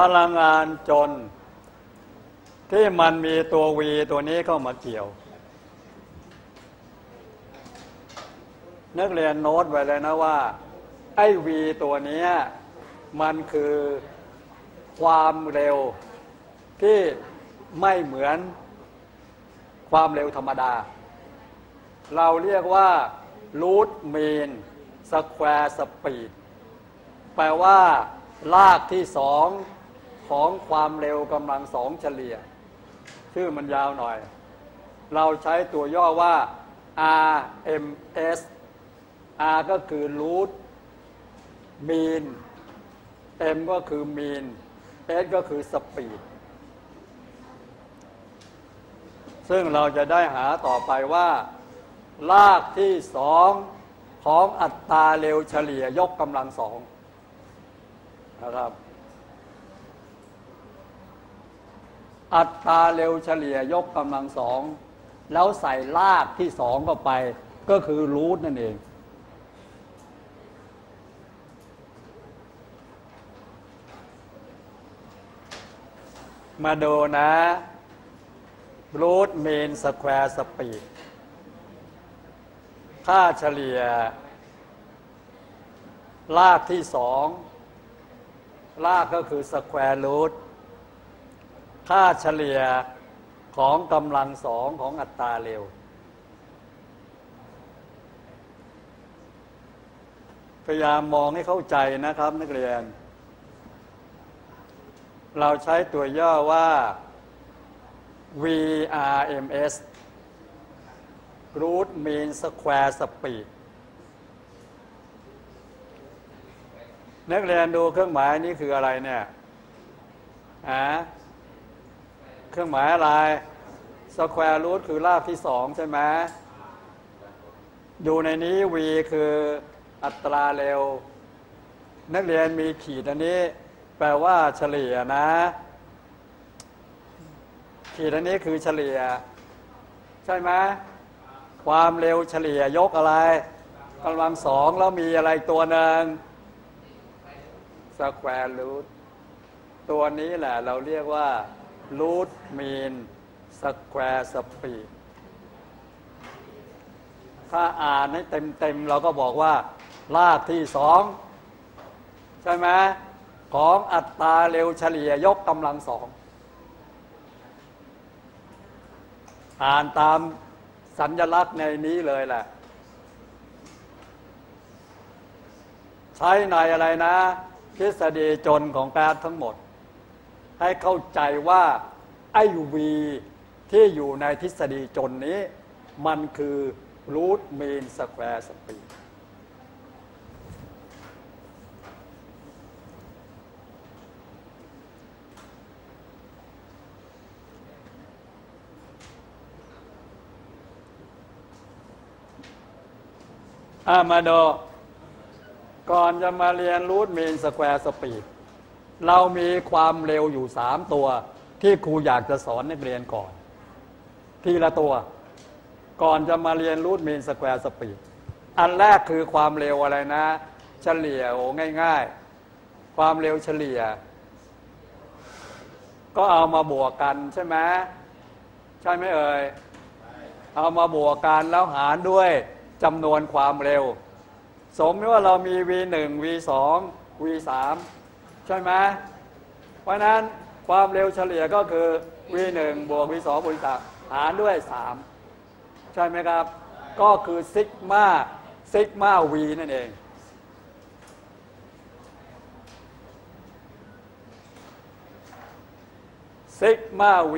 พลังงานจน ที่มันมีตัววีตัวนี้เข้ามาเกี่ยว นักเรียนโน้ตไว้เลยนะว่า ไอ้วีตัวนี้มันคือความเร็วที่ไม่เหมือนความเร็วธรรมดา เราเรียกว่า root mean square speed แปลว่า ลากที่สอง ของความเร็วกำลังสองเฉลี่ย ชื่อมันยาวหน่อย เราใช้ตัวย่อว่า RMS R ก็คือ root mean M ก็คือ mean S ก็คือ speed ซึ่งเราจะได้หาต่อไปว่า ลากที่สองของอัตราเร็วเฉลี่ยยกกำลังสองนะครับ อัตราเร็วเฉลี่ยยกกำลังสอง แล้วใส่ลากที่สองเข้าไป ก็คือรูทนั่นเอง มาดูนะรูทเมนสแควร์สปีดค่าเฉลี่ย ลากที่สอง ลากก็คือสแควร์รูท ค่าเฉลี่ยของกำลังสองของอัตราเร็ว พยายามมองให้เข้าใจนะครับนักเรียน เราใช้ตัวย่อว่า VRMS root mean square speed นักเรียนดูเครื่องหมายนี้คืออะไรเนี่ยอะ เครื่องหมายอะไร square root คือรากที่สองใช่ไหมอยู่ในนี้ v คืออัตราเร็ว นักเรียนมีขีดอันนี้ แปลว่าเฉลี่ยนะ ขีดอันนี้คือเฉลี่ย ใช่ไหมความเร็วเฉลี่ยยกอะไรกำลังสองแล้วมีอะไรตัวหนึ่งสแควร์รูทตัวนี้แหละเราเรียกว่า รูทมีนสแควร์สปีดถ้าอ่านให้เต็มๆเราก็บอกว่า ลากที่สองใช่ไหมของอัตราเร็วเฉลี่ยยกกำลังสองอ่านตามสัญลักษณ์ในนี้เลยแหละ ใช้ในอะไรนะทฤษฎีจนของแปดทั้งหมด ให้เข้าใจว่าไอวีที่อยู่ในทฤษฎีจนนี้ มันคือรูทเมนสแควร์สปีดอามาดูก่อนจะมาเรียนรูทเมนสแควร์สปีด เรามีความเร็วอยู่สามตัว ที่ครูอยากจะสอนนักเรียนก่อน ทีละตัว ก่อนจะมาเรียนรูทเมนสแควร์สปีดอันแรกคือความเร็วอะไรนะ เฉลี่ยโอ้ง่าย ๆ ความเร็วเฉลี่ย ก็เอามาบวกกันใช่ไหมใช่ไหมเอ่ยเอามาบวกกันแล้วหารด้วยจำนวนความเร็ว สมมติว่าเรามี v1 v2 v3 ใช่ไหมเพราะนั้นความเร็วเฉลี่ยก็คือ v1 บวก v2 บวก v3 หารด้วย 3 ใช่ไหมครับ ก็คือซิกมาซิกมา v นั่นเอง ซิกมา v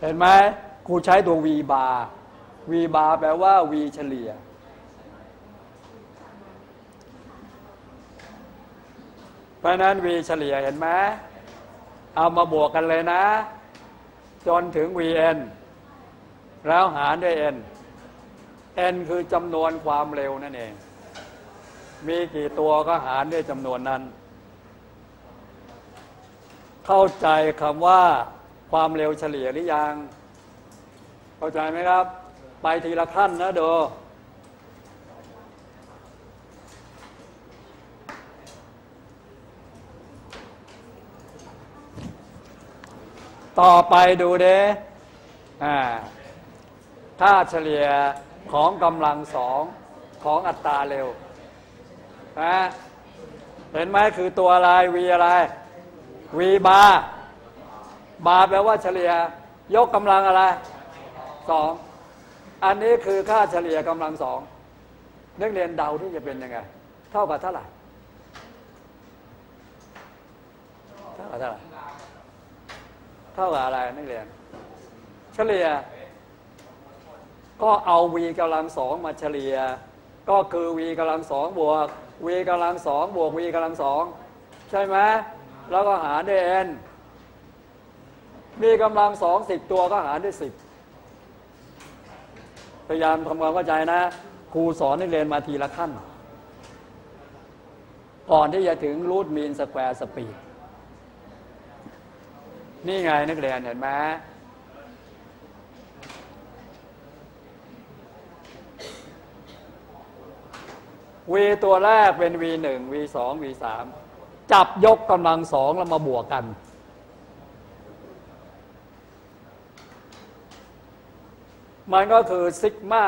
เห็นไหมครูใช้ตัว v bar v bar แปลว่า v เฉลี่ย เพราะนั้น v เฉลี่ยเห็นไหมเอามาบวกกันเลยนะ จนถึง vn แล้วหารด้วย n n คือจำนวนความเร็วนั่นเอง มีกี่ตัวก็หารด้วยจำนวนนั้น เข้าใจคำว่าความเร็วเฉลี่ยหรือยัง เข้าใจไหมครับ ไปทีละขั้นนะโดต่อไปดูเด้อ่าค่าเฉลี่ยของกำลังสองของอัตราเร็วนะเห็นไหมคือตัวอะไร v อะไร v บาร์บาร์แปลว่าเฉลี่ย ยกกำลังอะไรสอง อันนี้คือค่าเฉลี่ยกำลังสองนักเรียนเดาที่จะเป็นยังไง เท่ากับเท่าไหร่เท่ากับเท่าไหร่เท่ากับอะไรนักเรียน เฉลี่ย ก็เอา v กำลังสองมาเฉลี่ย ก็คือ v กำลังสองบวก v กำลังสองบวก v กำลังสองใช่ไหมแล้วก็หารด้วย n มีกำลังสองสิบตัวก็หารด้วยสิบ ยายามทำความเข้าใจนะ ครูสอนนักเรียนมาทีละขั้น ก่อนที่จะถึงรูทมีนสแควร์สปีดนี่ไงนักเรียนเห็นไหม v ตัวแรกเป็น v 1 v 2 v 3จับยกกำลังสองแล้วมาบวกกัน มันก็คือซิกมา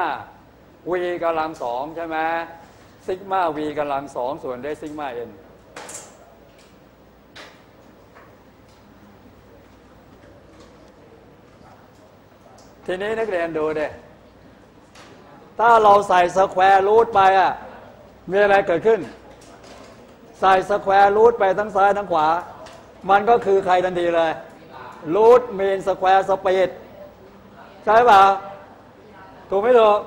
v กำลังสองใช่ไหมซิกมา v กำลังสองส่วนด้วยซิกมา n ทีนี้นักเรียนดูเด้ถ้าเราใส่สแควร์รูทไปอะ มีอะไรเกิดขึ้น ใส่สแควร์รูทไปทั้งซ้ายทั้งขวา มันก็คือใครทันทีเลยรูทเมนสแควร์สปีดใช่ป่ะ ถูกไหมถูก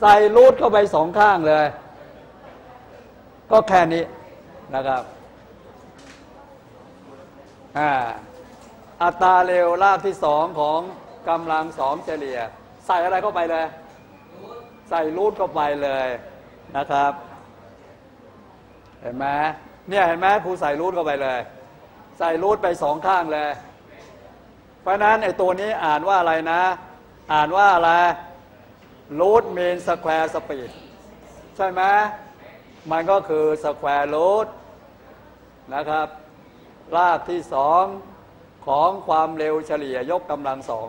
ใส่รูทเข้าไปสองข้างเลย ก็แค่นี้นะครับอ่าอัตราเร็วรากที่สองของกำลังสองเฉลี่ย ใส่อะไรเข้าไปเลย ใส่รูทเข้าไปเลยนะครับ เห็นไหมเนี่ยเห็นไหมครูใส่รูทเข้าไปเลย ใส่รูทไปสองข้างเลย เพราะนั้นไอ้ตัวนี้อ่านว่าอะไรนะ อ่านว่าอะไรรูทมีนสแควร์สปีดใช่ไหมมันก็คือสแควร์รูทนะครับ รากที่สองของความเร็วเฉลี่ยยกกำลังสอง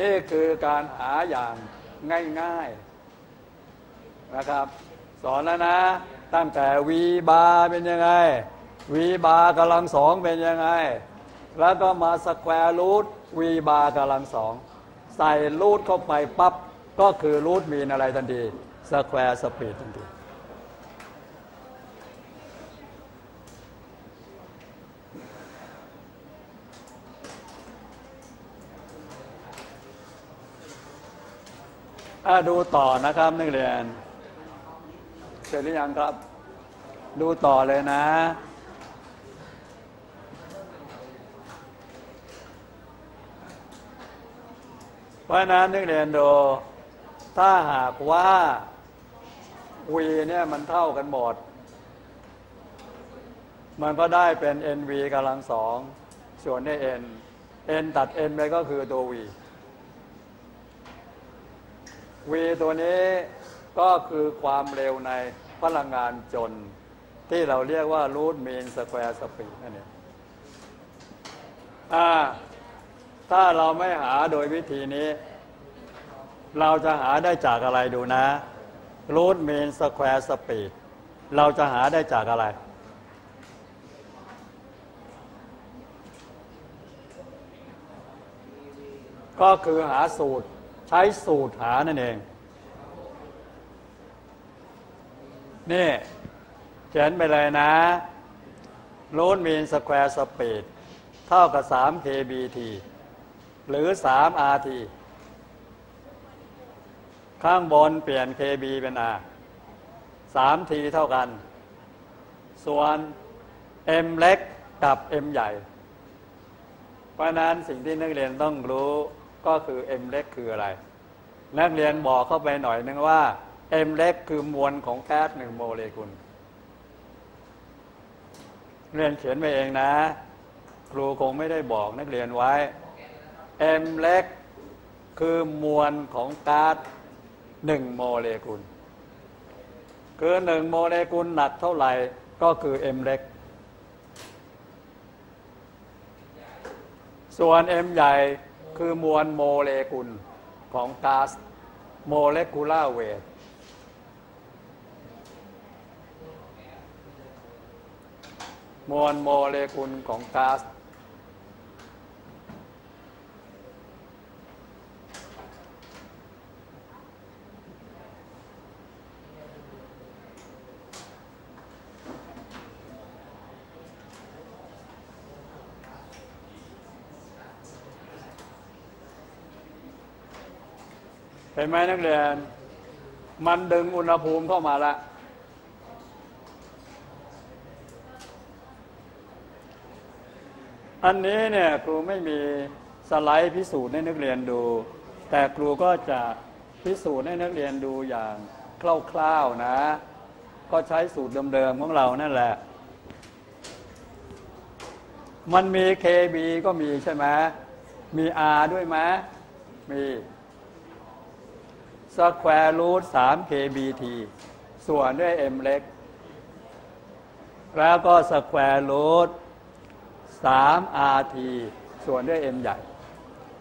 นี่คือการหาอย่างง่าย ๆ นะครับ สอนแล้วนะ ตั้งแต่ v บาเป็นยังไง v บากำลังสองเป็นยังไง แล้วก็มาสแควร์รูท v บากำลังสองใส่รูทเข้าไปปั๊บ ก็คือรูทมีนอะไรทันทีสแควร์สปีดทันทีอะดูต่อนะครับนักเรียน เสร็จหรือยังครับ ดูต่อเลยนะเพราะฉะนั้นนักเรียนดู ถ้าหากว่า v เนี่ยมันเท่ากันหมด มันก็ได้เป็น nv กำลังสองส่วนได้ n n ตัด n ไปก็คือตัว v v ตัวนี้ ก็คือความเร็วในพลังงานจน ที่เราเรียกว่า root mean square speed นั่นเองถ้าเราไม่หาโดยวิธีนี้ เราจะหาได้จากอะไรดูนะ root mean square speed เราจะหาได้จากอะไรก็คือหาสูตรใช้สูตรหานั่นเอง นี่เขียนไปเลยนะรูทมีนสแควร์สปีดเท่ากับ 3 kbt หรือ 3 rt ข้างบนเปลี่ยน kb เป็น r 3 t เท่ากัน ส่วน m เล็กกับ m ใหญ่ เพราะนั้นสิ่งที่นักเรียนต้องรู้ก็คือ m เล็กคืออะไร นักเรียนบอกเข้าไปหน่อยนึงว่า m เล็กคือมวลของแก๊สหนึ่งโมเลกุลเรียนเขียนไปเองนะ ครูคงไม่ได้บอกนักเรียนไว้ m เล็กคือมวลของแก๊าซหนึ่งโมเลกุล คือหนึ่งโมเลกุลหนักเท่าไหร่ก็คือ m เล็ก ส่วน m ใหญ่คือมวลโมเลกุลของก๊าซโมเลกุลาร์เวท มวลโมเลกุลของก๊าซเห็นไหมนักเรียน มันดึงอุณหภูมิเข้ามาและ อันนี้เนี่ยครูไม่มีสไลด์พิสูจน์ให้นักเรียนดู แต่ครูก็จะพิสูจน์ให้นักเรียนดูอย่างคร่าวๆนะ ก็ใช้สูตรเดิมๆของเรานั่นแหละ มันมี KB ก็มีใช่ไหมมี R ด้วยไหมมีสแควร์รูท3 kbt ส่วนด้วย m เล็ก แล้วก็สแควร์รูท 3 rt ส่วนด้วย m ใหญ่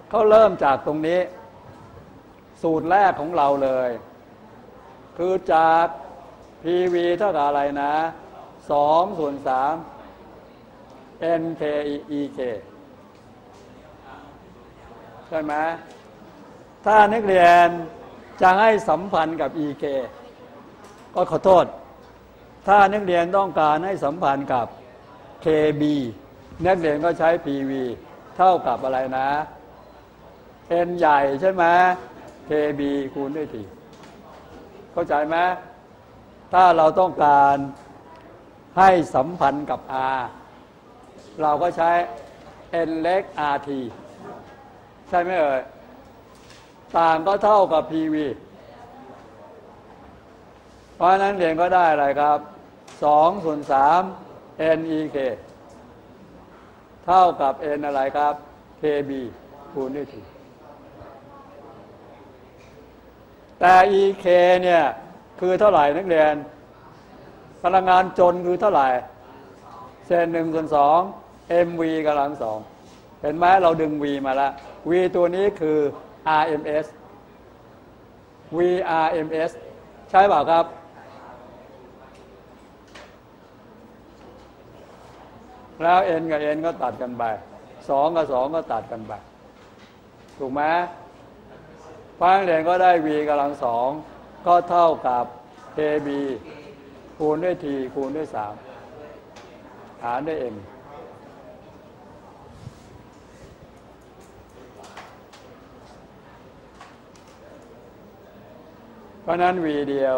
เขาเริ่มจากตรงนี้ สูตรแรกของเราเลย คือจาก pv เท่ากับอะไรนะ2ส่วน3 nk ek ใช่ไหมถ้านักเรียนจะให้สัมพันธ์กับ EK ก็ขอโทษ ถ้านักเรียนต้องการให้สัมพันธ์กับ KB นักเรียนก็ใช้ PV เท่ากับอะไรนะ N ใหญ่ใช่ไหม KB คูณด้วยทีเข้าใจไหมถ้าเราต้องการให้สัมพันธ์กับ R เราก็ใช้ N เล็ก RT ใช่ไหมเอ่ยต่างก็เท่ากับ PV เพราะนั้นเรียนก็ได้อะไรครับ2ส่วน3 NEK เท่ากับ N อะไรครับ KB คูณด้วยทีแต่ EK เนี่ย คือเท่าไหร่นักเรียน พลังงานจนคือเท่าไหร่ เศษหนึ่งส่วนสอง mv กำลังสองเห็นไหมเราดึง v มาแล้ว v ตัวนี้คือ RMS VRMS ใช่เปล่าครับ แล้ว n กับ n ก็ตัดกันไปสองกับสองก็ตัดกันไปถูกไหมฟังเรียนก็ได้ v กำลังสองก็เท่ากับ kb คูณด้วย t คูณด้วยสามหารด้วย m เพราะนั้น v เดียว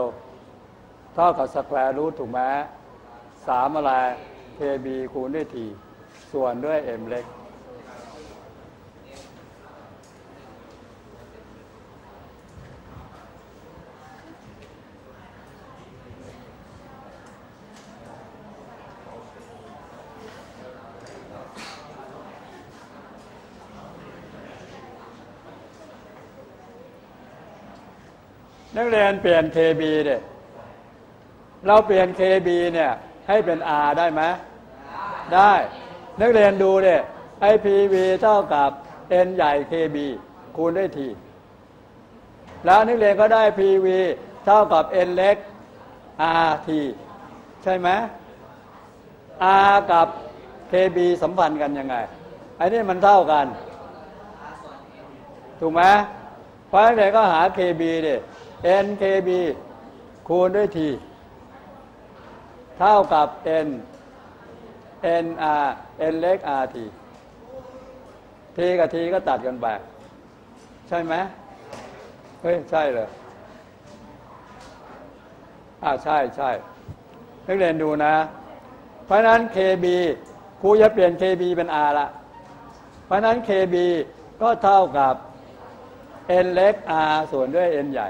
เท่ากับสแควร์รูทถูกไหมสามอะไร kb คูณด้วย t ส่วนด้วย m เล็ก นักเรียนเปลี่ยน KB เนี่ยเราเปลี่ยน KB เนี่ย ให้เป็น R ได้ไหมได้ นักเรียนดูเนี่ย IPV เท่ากับ N ใหญ่ KB คูณด้วย T แล้วนักเรียนก็ได้ PV เท่ากับ N เล็ก RT ใช่ไหม R กับ KB สัมพันธ์กันยังไงไอ้นี่มันเท่ากัน ถูกไหมเพราะฉะนั้นก็หา KB ดิ NKB คูณด้วย T เท่ากับ N NR N เล็ก RT T กับ T ก็ตัดกันไป ใช่ไหมเฮ้ย ใช่เลยอ่าใช่ใช่นักเรียนดูนะ เพราะนั้น KB ครูจะเปลี่ยน KB เป็น R ละ เพราะนั้น KB ก็เท่ากับ N เล็ก R ส่วนด้วย N ใหญ่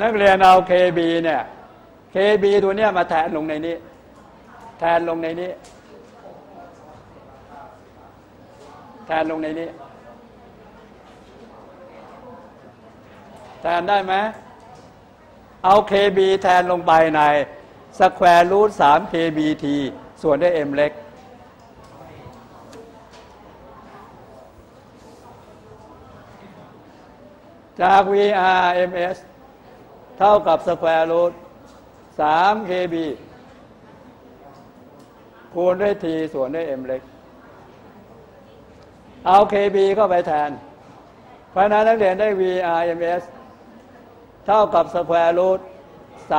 นักเรียนเอา KB เนี่ย KB ตัวเนี้ยมาแทนลงในนี้ แทนลงในนี้ แทนลงในนี้ แทนได้ไหมเอา KB แทนลงไปในสแควร์รูท3 KBT ส่วนด้วย m เล็ก จาก VRMS เท่ากับสแควร์รูท3 KB คูณด้วย T ส่วนด้วย m เล็ก เอา KB เข้าไปแทน เพราะนั้นนักเรียนได้ VRMS เท่ากับสแควร์รูท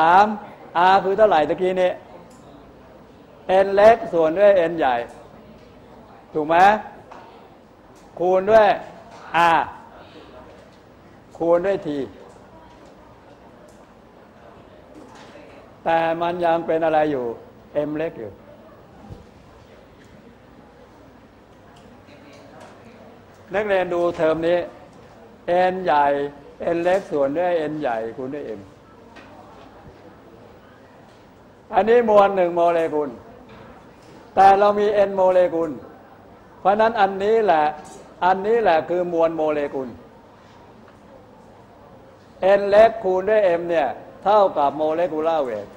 3 R คือเท่าไหร่ตะกี้นี้ n เล็กส่วนด้วย n ใหญ่ ถูกไหมคูณด้วย R คูณด้วย T แต่มันยังเป็นอะไรอยู่ m เล็กอยู่ นักเรียนดูเทอมนี้ n ใหญ่ n เล็กส่วนด้วย n ใหญ่คูณด้วย m อันนี้มวลหนึ่งโมเลกุล แต่เรามี n โมเลกุล เพราะนั้นอันนี้แหละ อันนี้แหละคือมวลโมเลกุล n เล็กคูณด้วย m เนี่ย เท่ากับโมเลกุลาร์เวท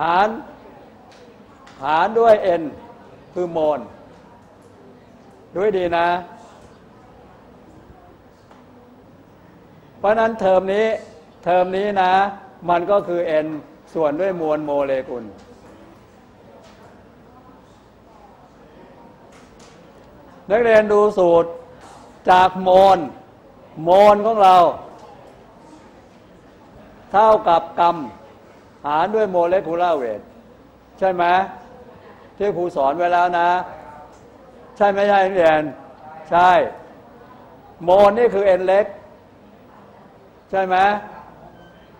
หาร หารด้วย n คือโมลด้วยดีนะ เพราะนั้นเทอมนี้ เทอมนี้นะ มันก็คือ n ส่วนด้วยมวลโมเลกุล นักเรียนดูสูตรจากโมลโมลของเรา เท่ากับกรรม หารด้วยโมเลกุลาร์เวทใช่ไหมที่ครูสอนไว้แล้วนะ ใช่ไม่ใช่นักเรียน ใช่ โมนี่คือ n เล็ก ใช่ไหม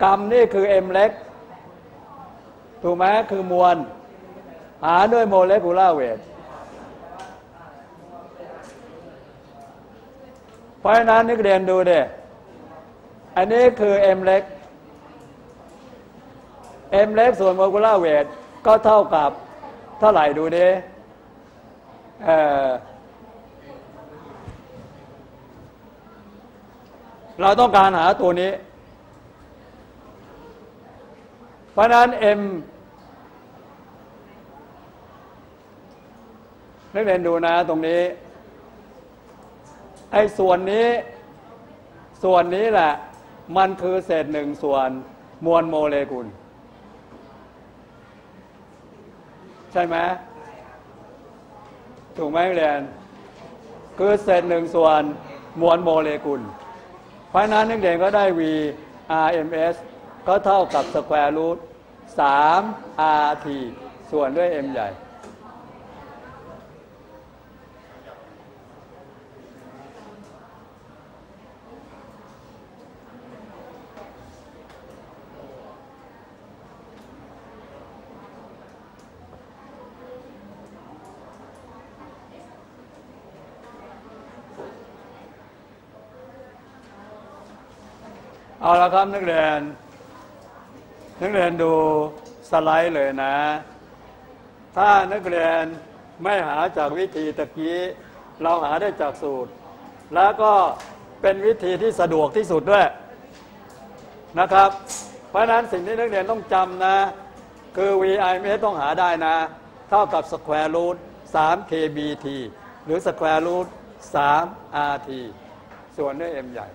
กรรมนี่คือ m เล็ก ถูกไหมคือมวล หารด้วยโมเลกุลาร์เวทเพราะฉะนั้นนักเรียนดูเด้อันนี้คือ m เล็ก m เล็กส่วนโมเลกุลาร์เวทก็เท่ากับเท่าไหร่ดูดิเอ่เราต้องการหาตัวนี้ เพราะนั้น m นักเรียนดูนะตรงนี้ ไอ้ส่วนนี้ ส่วนนี้แหละ มันคือเศษหนึ่งส่วนมวลโมเลกุล ใช่ไหมถูกไหมเรียนคือเศษหนึ่งส่วนมวลโมเลกุล เพราะฉะนั้นนักเรียนก็ได้ V RMS ก็เท่ากับสแควร์รูท3 RT ส่วนด้วย M ใหญ่ เอาละครับนักเรียน นักเรียนดูสไลด์เลยนะ ถ้านักเรียนไม่หาจากวิธีตะกี้ เราหาได้จากสูตร แล้วก็เป็นวิธีที่สะดวกที่สุดด้วยนะครับ เพราะนั้นสิ่งที่นักเรียนต้องจำนะ คือ VI ไม่ต้องหาได้นะ เท่ากับ square root 3 kbt หรือ square root 3 rt ส่วนด้วย m ใหญ่